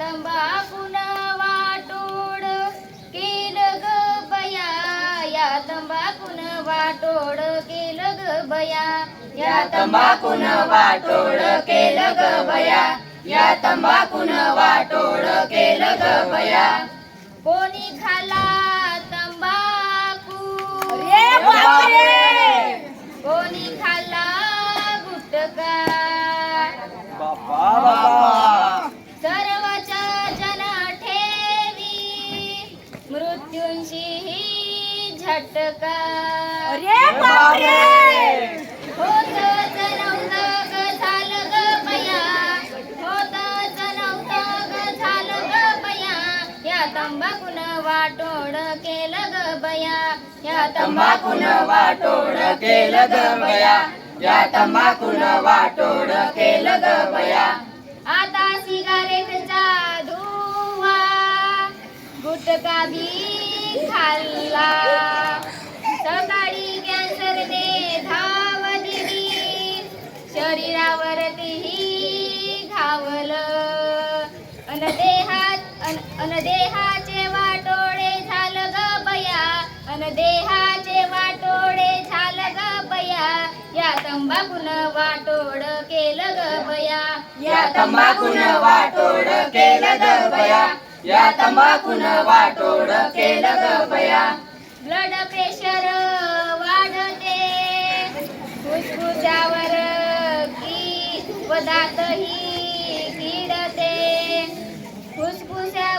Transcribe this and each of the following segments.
तंबाखून वाटोड केलं ग बया. या तंबाखून वाटोड केलं ग बया. या तंबाखून वाटोळ केलं ग बया. या तंबाखून वाटोळ केलं ग बया. कोणी खाला झटका. बया या तंबाखून वाटोड केलं ग बया. या तंबाखून वाटोळ केलं ग बया. या तंबाखून वाटोळ केलं ग बया. आता सिगारेटचा धुवा. गुटखा बी खाल्ला. सकाळी कॅन्सरने धाव दिली शरीरावरतीही घावलं. अन देहात अन अन देहाचे वाटोळे झालं ग बया. अन देहाचे वाटोळे झालं ग बया. या तंबाखून वाटोड केलं ग बया. या तंबाखून वाटोड केलं ग बया. या तंबाखून वाटोड केलं ग बया ब्लड प्रेशर वाढते. फुसफुसावर की वदातही किडते. फुसफुसावर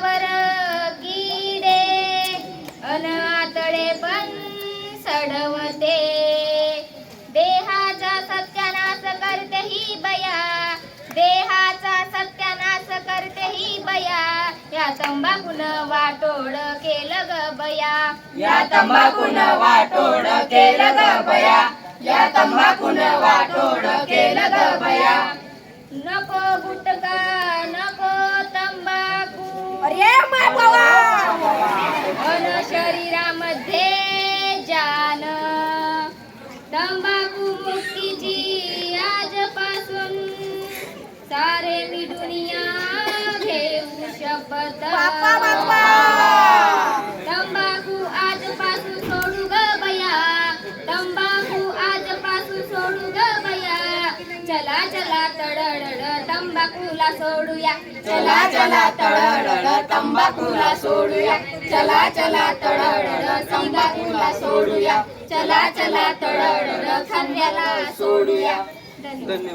तंबाखून वाटोळ केलं ग बया. या तंबाखून वाटोळ केलं ग बया. या तंबाखून वाटोळ केलं ग बया. नको गुटखा नको तंबाखू. अन शरीरामध्ये जान. तंबाखू मुक्तीची आजपासून सारे मी दुनिया तंबाखू आजपासून सोडू ग बया तंबाखू आजपासून सोडू ग बया चला चला तडडड तंबाखूला सोडूया. चला चला तळडळ तंबाखूला सोडूया. चला चला तळडळ तंबाखूला सोडूया. चला चला तळडळ खांद्याला सोडूया. धन्यवाद.